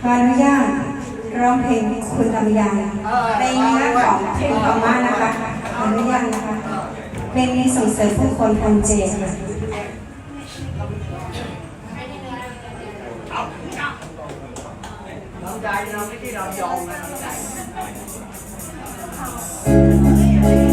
ขออนุญาตร้องเพลงคุณลำไยในเนื้อของเพลงธรรมะนะคะขออนุญาตนะคะเพลงนี้ส่งเสริมผู้คนคนเจค่ะใจเราไม่ที่เรายอมนะ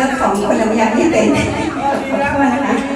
ลิกของคนเราอยากที่เป็นขอบคุณนะคะ